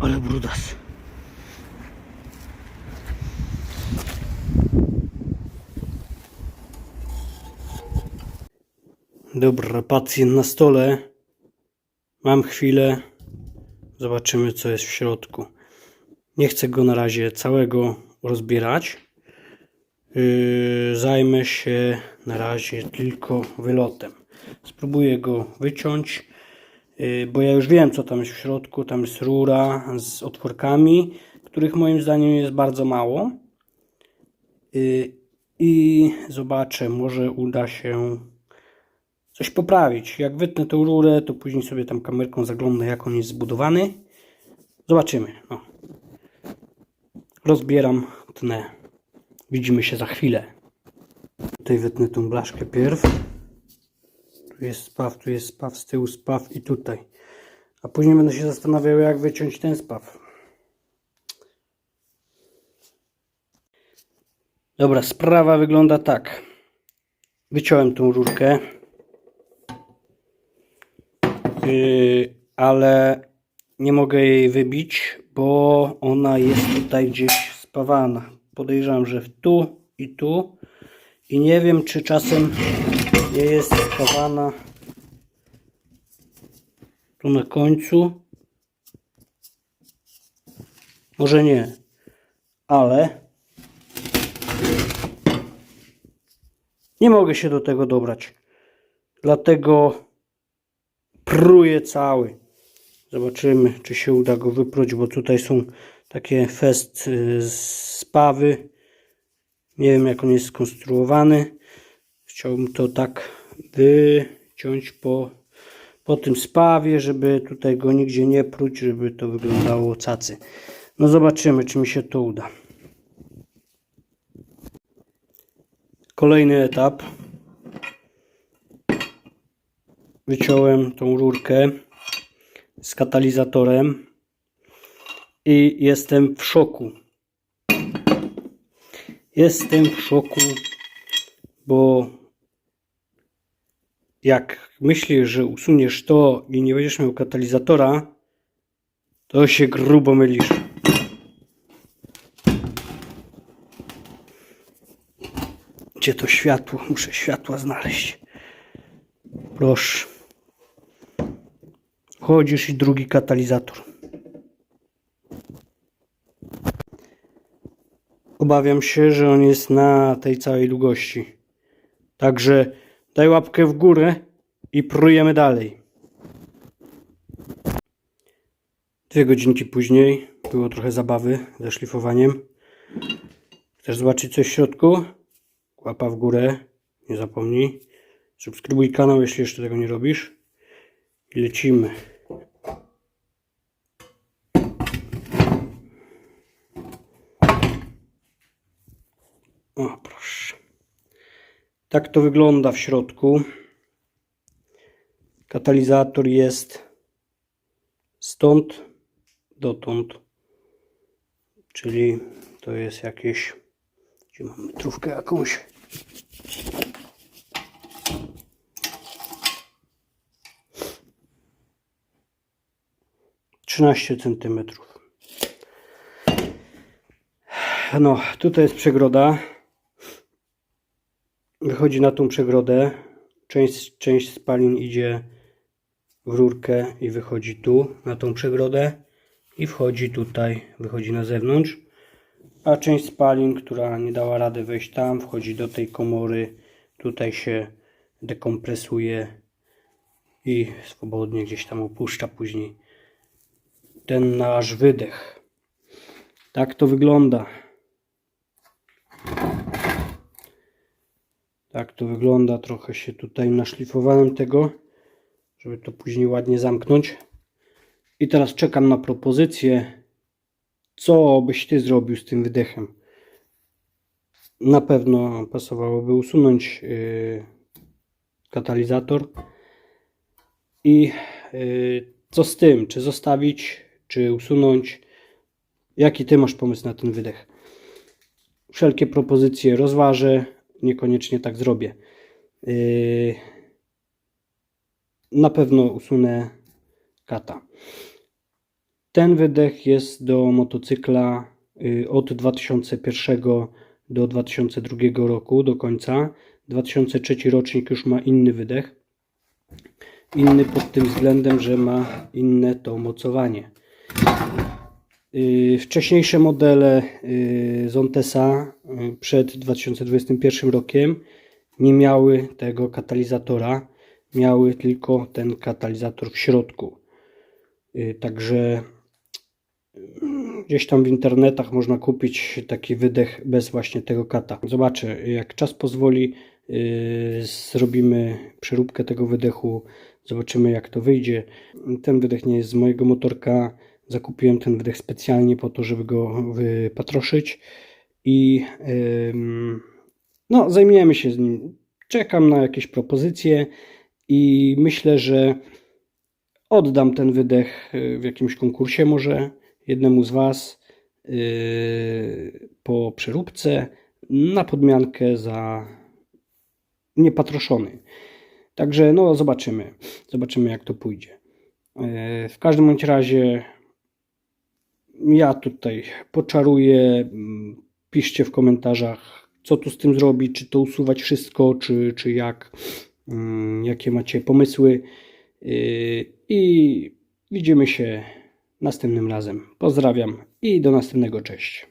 Ale brudas. Dobra, pacjent na stole. Mam chwilę. Zobaczymy, co jest w środku. Nie chcę go na razie całego rozbierać. Yy, zajmę się na razie tylko wylotem. Spróbuję go wyciąć, bo ja już wiem, co tam jest w środku. Tam jest rura z otworkami, których moim zdaniem jest bardzo mało. Yy, I zobaczę, może uda się coś poprawić. Jak wytnę tą rurę, to później sobie tam kamerką zaglądnę, jak on jest zbudowany. Zobaczymy. No. Rozbieram, tnę. Widzimy się za chwilę. Tutaj wytnę tą blaszkę pierw. Tu jest spaw, tu jest spaw, z tyłu spaw i tutaj. A później będę się zastanawiał, jak wyciąć ten spaw. Dobra, sprawa wygląda tak. Wyciąłem tą rurkę. Yy, ale nie mogę jej wybić, bo ona jest tutaj gdzieś spawana. Podejrzewam, że tu i tu. I nie wiem, czy czasem nie jest spawana tu na końcu. Może nie, ale nie mogę się do tego dobrać. Dlatego pruje cały. Zobaczymy, czy się uda go wypróć, bo tutaj są takie fest y, spawy. Nie wiem, jak on jest skonstruowany. Chciałbym to tak wyciąć po, po tym spawie, żeby tutaj go nigdzie nie pruć, żeby to wyglądało cacy. No zobaczymy, czy mi się to uda. Kolejny etap. Wyciąłem tą rurkę z katalizatorem i jestem w szoku. Jestem w szoku, bo jak myślisz, że usuniesz to i nie będziesz miał katalizatora, to się grubo mylisz. Gdzie to światło? Muszę światła znaleźć. Proszę. Chodzisz i drugi katalizator. Obawiam się, że on jest na tej całej długości. Także daj łapkę w górę i prujemy dalej. Dwie godzinki później było trochę zabawy ze szlifowaniem. Chcesz zobaczyć coś w środku? Łapa w górę, nie zapomnij. Subskrybuj kanał, jeśli jeszcze tego nie robisz. I lecimy. O, proszę. Tak to wygląda w środku. Katalizator jest stąd dotąd. Czyli to jest jakieś. Gdzie mam metrówkę jakąś? Trzynaście centymetrów. No, tutaj jest przegroda. Wychodzi na tą przegrodę. Część, część spalin idzie w rurkę i wychodzi tu na tą przegrodę i wchodzi tutaj, wychodzi na zewnątrz. A część spalin, która nie dała rady wejść tam, wchodzi do tej komory. Tutaj się dekompresuje i swobodnie gdzieś tam opuszcza później ten nasz wydech. Tak to wygląda. Tak to wygląda. Trochę się tutaj naszlifowałem tego, żeby to później ładnie zamknąć. I teraz czekam na propozycję, co byś ty zrobił z tym wydechem. Na pewno pasowałoby usunąć yy, katalizator. I yy, co z tym? Czy zostawić, czy usunąć? Jaki ty masz pomysł na ten wydech? Wszelkie propozycje rozważę, niekoniecznie tak zrobię. Yy, na pewno usunę kata. Ten wydech jest do motocykla y, od 2001 do 2002 roku do końca. 2003 rocznik już ma inny wydech. Inny pod tym względem, że ma inne to mocowanie. Y, Wcześniejsze modele y, Zontesa y, przed 2021 rokiem nie miały tego katalizatora, miały tylko ten katalizator w środku. Także gdzieś tam w internetach można kupić taki wydech bez właśnie tego kata. Zobaczę, jak czas pozwoli, zrobimy przeróbkę tego wydechu, zobaczymy jak to wyjdzie. Ten wydech nie jest z mojego motorka. Zakupiłem ten wydech specjalnie po to, żeby go wypatroszyć i no, zajmiemy się z nim. Czekam na jakieś propozycje i myślę, że oddam ten wydech y, w jakimś konkursie może jednemu z Was yy, po przeróbce na podmiankę za niepatroszony. Także no zobaczymy. Zobaczymy jak to pójdzie. Yy, W każdym bądź razie ja tutaj poczaruję. mm, Piszcie w komentarzach, co tu z tym zrobić, czy to usuwać wszystko, czy, czy jak, mm, jakie macie pomysły. Yy, I widzimy się następnym razem. Pozdrawiam i do następnego. Cześć.